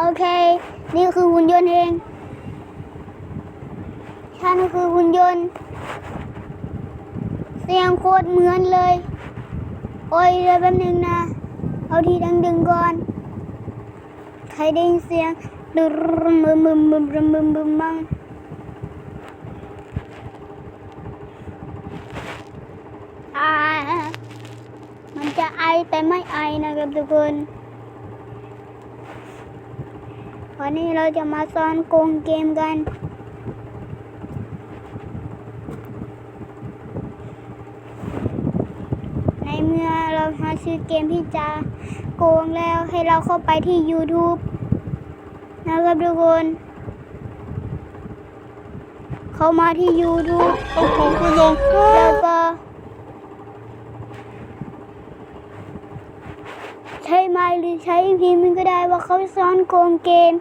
โอเค นี่คือหุ่นยนต์เองฉันคือหุ่นยนต์ เสียงโคตรเหมือนเลย โอ้ยเดี๋ยวแป๊บนึงนะ เอาทีดังดึงก่อน ใครได้ยินเสียงดึมบึมบึมบึมบึมบึมบึมบ้างมันจะไอแต่ไม่ไอนะครับทุกคน วันนี้เราจะมาซ้อนโกงเกมกัน ในเมื่อเราหาชื่อเกมที่จะโกงแล้วให้เราเข้าไปที่ YouTube นะครับทุกคน เข้ามาที่ YouTube โอ้โหคุณลงแล้วก็ใช้ไม้หรือใช้พิมพ์ก็ได้ว่าเขาซ้อนโกงเกม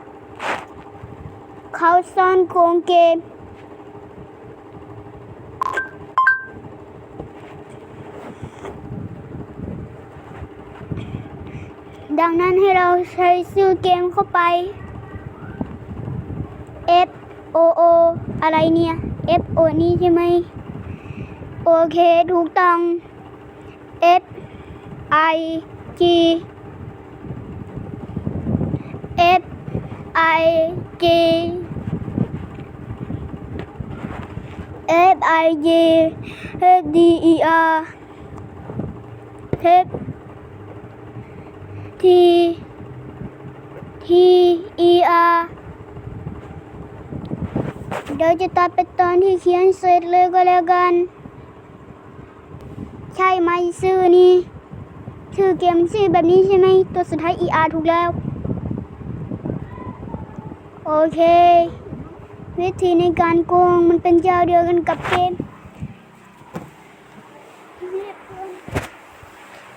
เขาซ่อนโกงเกม ดังนั้นให้เราใช้ชื่อเกมเข้าไป F O O อะไรเนี่ย F O นี่ใช่ไหม โอเค ถูกต้อง F I G F I G F I G H D E R F T T E R เดี๋ยวจะตัดไปตอนที่เขียนเสร็จเลยก็แล้วกัน ใช่ไหมชื่อนี้ชื่อเกมชื่อแบบนี้ใช่ไหมตัวสุดท้าย ER ถูกแล้ว โอเค วิธีในการโกงมันเป็นเจ้าเดียวกันกับเกม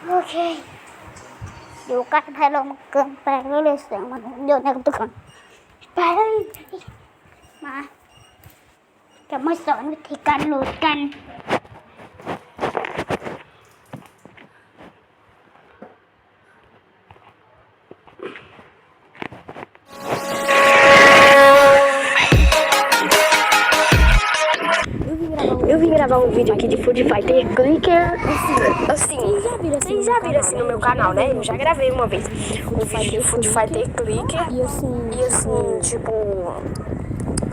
โอเคอยู่กล้ไพเราเกินไปก็เลยเสียงมันโยนนะครับทุกคนไปมาจะมาสอนวิธีการโหลดกัน um vídeo aqui de Food Fighter Clicker. Assim, vocês já viram assim no meu canal, né? Eu já gravei uma vez um vídeo de Food Fighter Clicker. E assim, E assim, tipo.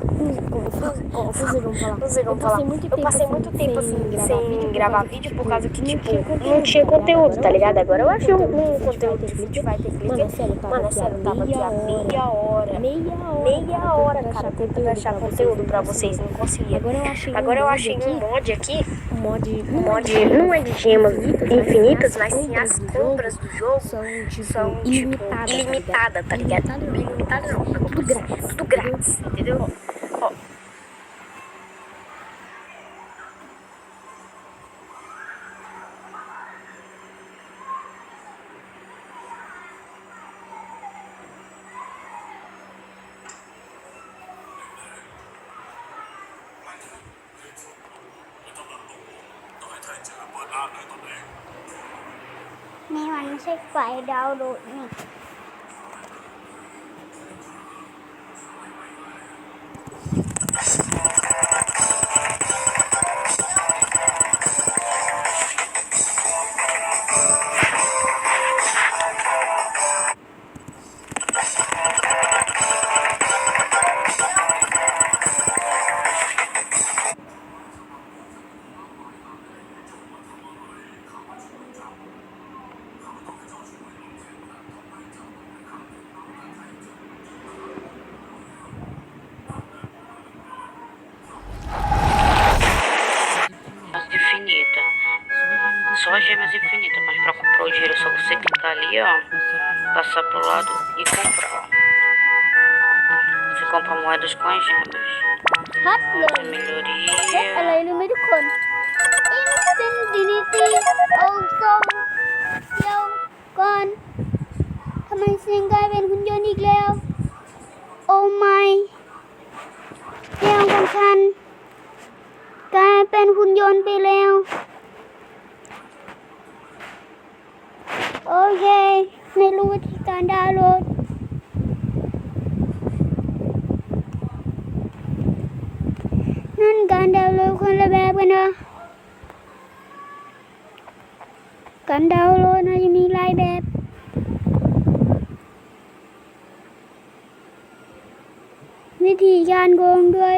Vocês vão falar? Vocês vão Eu falar. passei muito Eu tempo, passei assim, muito tempo assim, sem gravar vídeo vídeo por causa que, não tipo, tinha conteúdo. não tinha conteúdo, tá ligado? Agora eu achei um, um Food conteúdo de Clicker. é sério, tava Mano, é sério, tava aqui há meia hora. Meia hora. Meia hora, pra cara, tentando achar conteúdo pra vocês, não conseguia. Agora eu achei um mod aqui, um mod um um não é de gemas infinitas, mas sim as compras do jogo são tipo tipo ilimitadas, ilimitada, tá ligado? Ilimitada não. Ilimitada não, Tudo grátis. tudo grátis, entendeu? Ó, But I know the name. นี่มันไม่ใช่ไฟดาวน์โหลดนี่ ali, ó. Passar pro lado e comprar, ó. Você compra moedas com as gemas. ชัดเลย Fazer เช็คอะไร melhoria. รู้ไหมทุกคน Infinity เอาทรงเดียวก่อนทำไมเสียงกลายเป็นหุ่นยนต์อีกแล้ว โอ้ไม่เสียงของฉันกลายเป็นหุ่นยนต์ไปแล้ว โอเค ไม่รู้วิธีการดาวน์โหลดนั่นการดาวน์โหลดคนละแบบกันนะการดาวน์โหลดนะจะมีหลายแบบวิธีการโกงด้วย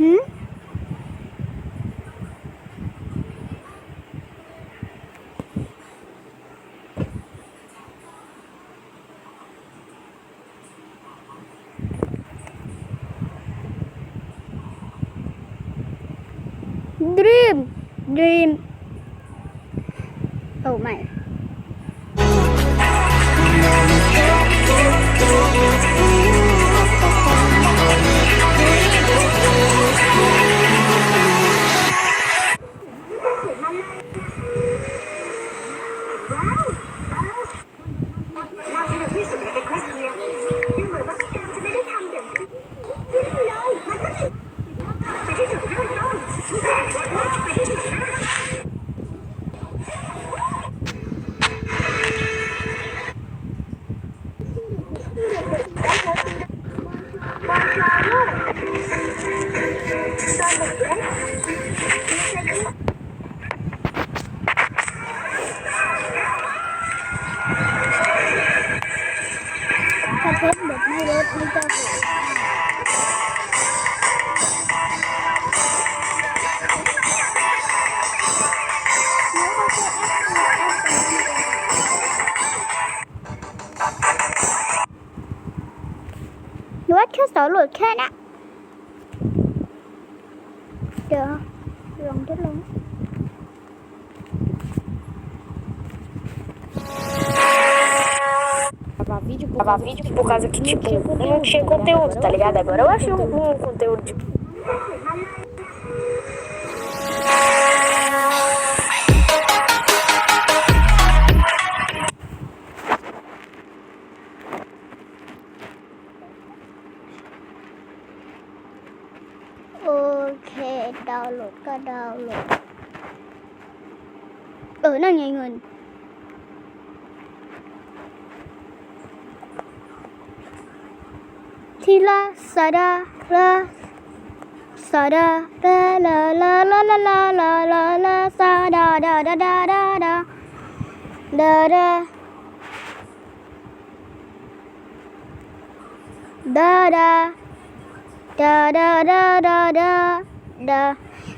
hmm dream dream oh my. รือว่าแค่สอนโหลดแค่นะเดี๋ยวลองทดลอง Gravar vídeo por Gravar vídeo por causa que, tipo, não tinha conteúdo, tá ligado? Agora eu acho um conteúdo, tipo, าวน์โหลดก็ดาวน์โหลดเออนั่นไงเงินทีละสาดาละสาด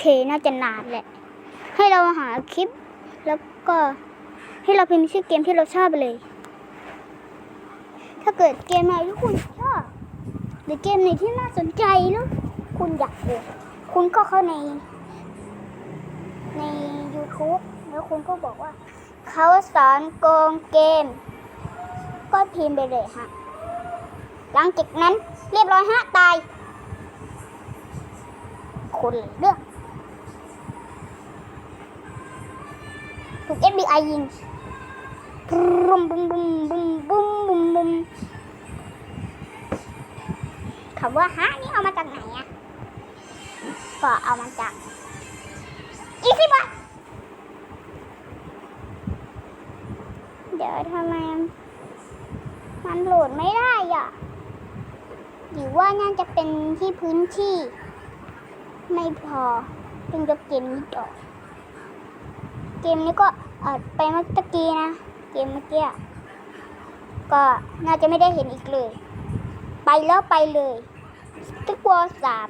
เคน่าจะนานแหละ ให้เราหาคลิป แล้วก็ให้เราพิมพ์ชื่อเกมที่เราชอบไปเลย ถ้าเกิดเกมไหนที่คุณชอบหรือเกมไหนที่น่าสนใจแล้วคุณอยากดูคุณก็เข้าใน ใน YouTube แล้วคุณก็บอกว่า เขาสอนโกงเกม ก็พิมพ์ไปเลยฮะ หลังจากนั้นเรียบร้อยฮะ ตายคนละเรื่อง ถูก FBI ยิงบุ้มบุ้มบุ้มบุ้มบุ้มบุ้มบุ้มคำว่าฮะนี่เอามาจากไหนอะก็เอามาจากอีสิบะเดี๋ยวทำไมมันโหลดไม่ได้อะหรือว่าน่าจะเป็นที่พื้นที่ ไม่พอจึงจะเกมนี้ต่อเกมนี้ก็ อัดไปเมื่อกี้นะ เกมเมื่อกี้ก็น่าจะไม่ได้เห็นอีกเลย ไปแล้วไปเลยติ๊กวอลสาม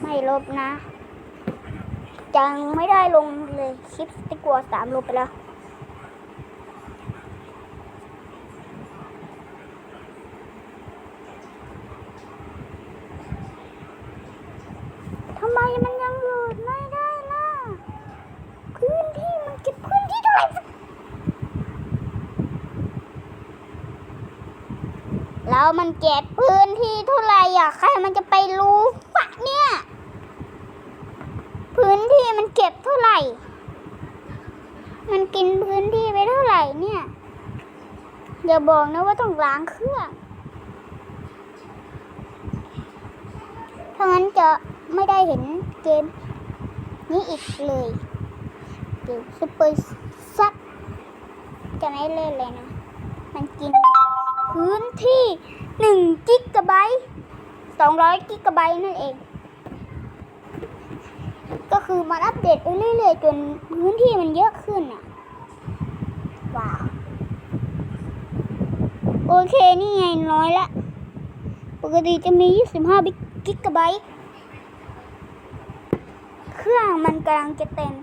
ไม่ลบนะ ยังไม่ได้ลงเลยคลิปติกวอสามลบไปแล้ว ทำไมมันยังโหลดไม่ได้ล่ะ พื้นที่มันเก็บพื้นที่เท่าไหร่ แล้วมันเก็บพื้นที่เท่าไหร่อะใครมันจะไปรู้ปะเนี่ย พื้นที่มันเก็บเท่าไหร่ มันกินพื้นที่ไปเท่าไหร่เนี่ยอย่าบอกนะว่าต้องล้างเครื่องถ้างั้นจะไม่ได้เห็นเกมนี้อีกเลยเกมซูเปอร์ซักจะไม่เล่นเลยนะ มันกิน พื้นที่1กิกะไบต์200กิกะไบต์นั่นเอง ก็คือมันอัปเดตไปเรื่อยๆ จนพื้นที่มันเยอะขึ้นอะ ว้าว โอเค นี่ไงน้อยละ ปกติจะมี 25 กิกะไบต์เครื่องมันกำลังจะเต็ม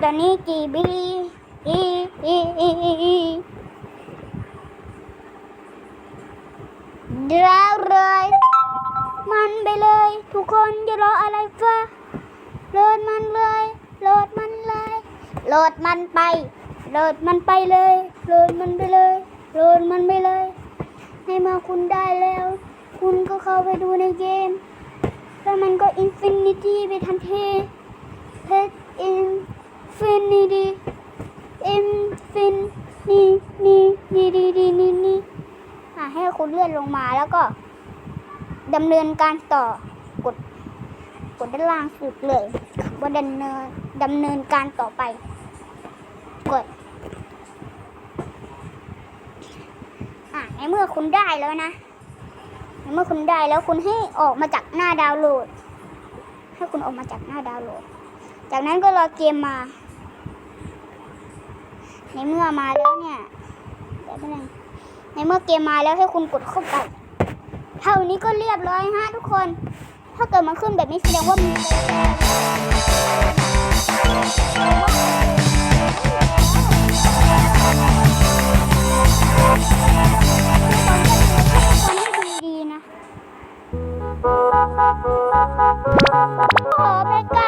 ตอนนี้กี่บีอีอีอีอีอี เดี๋ยวเลย มันไปเลย ทุกคนอย่ารออะไรฟ้าโหลดมันเลยโหลดมันเลยโหลดมันไปโหลดมันไปเลยโหลดมันไปเลยโหลดมันไปเลยให้มื่อคุณได้แล้ว คุณก็เข้าไปดูในเกม แล้วมันก็อินฟินิตี้ไปทันทีเพชรอินฟินิตี้อินฟินนี่นี่นี่นี่นี่นี่นี่ ให้คุณเลื่อนลงมาแล้วก็ดำเนินการต่อกดกดด้านล่างสุดเลยว่าดำเนินดำเนินการต่อไป กดอะในเมื่อคุณได้แล้วนะในเมื่อคุณได้แล้วคุณให้ออกมาจากหน้าดาวน์โหลด ให้คุณออกมาจากหน้าดาวน์โหลด จากนั้นก็รอเกมมา ในเมื่อมาแล้วเนี่ยเดี๋ยวแป๊บนึง ในเมื่อเกมมาแล้วให้คุณกดเข้าไป เท่านี้ก็เรียบร้อยฮะทุกคน ถ้าเกิดมันขึ้นแบบนี้แสดงว่ามีดีๆนะ โอ้เพชรเก้าเก้